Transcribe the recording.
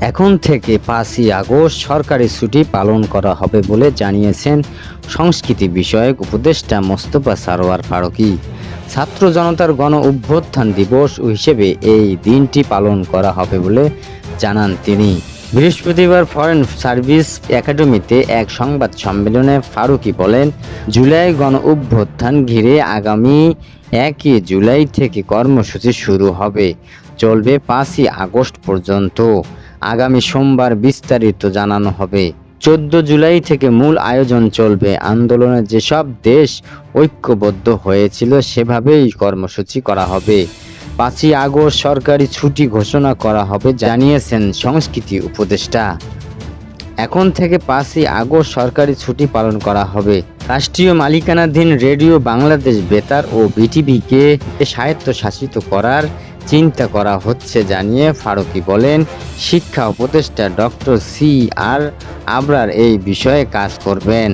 এখন থেকে পাঁচই আগস্ট সরকারি ছুটি পালন করা হবে বলে জানিয়েছেন সংস্কৃতি বিষয়ক উপদেষ্টা মোস্তফা সারোয়ার ফারুকী। ছাত্র জনতার গণ অভ্যুত্থান দিবস হিসেবে এই দিনটি পালন করা হবে বলে জানান তিনি। বৃহস্পতিবার ফরেন সার্ভিস একাডেমিতে এক সংবাদ সম্মেলনে ফারুকী বলেন, জুলাই গণ অভ্যুত্থান ঘিরে আগামী একই জুলাই থেকে কর্মসূচি শুরু হবে। চলবে পাঁচই আগস্ট পর্যন্ত। আগামী সোমবার বিস্তারিত জানানো হবে। চোদ্দ জুলাই থেকে মূল আয়োজন চলবে। আন্দোলনে যেসব দেশ ঐক্যবদ্ধ হয়েছিল, সেভাবেই কর্মসূচি করা হবে। পাঁচই আগস্ট সরকারি ছুটি ঘোষণা করা হবে জানিয়েছেন সংস্কৃতি উপদেষ্টা। এখন থেকে পাঁচই আগস্ট সরকারি ছুটি পালন করা হবে। রাষ্ট্রীয় মালিকানাধীন রেডিও বাংলাদেশ বেতার ও বিটিভিকে স্বায়ত্তশাসিত করার চিন্তা করা হচ্ছে জানিয়ে ফারুকি বলেন, শিক্ষা উপদেষ্টা ডক্টর সি আর আবরার এই বিষয়ে কাজ করবেন।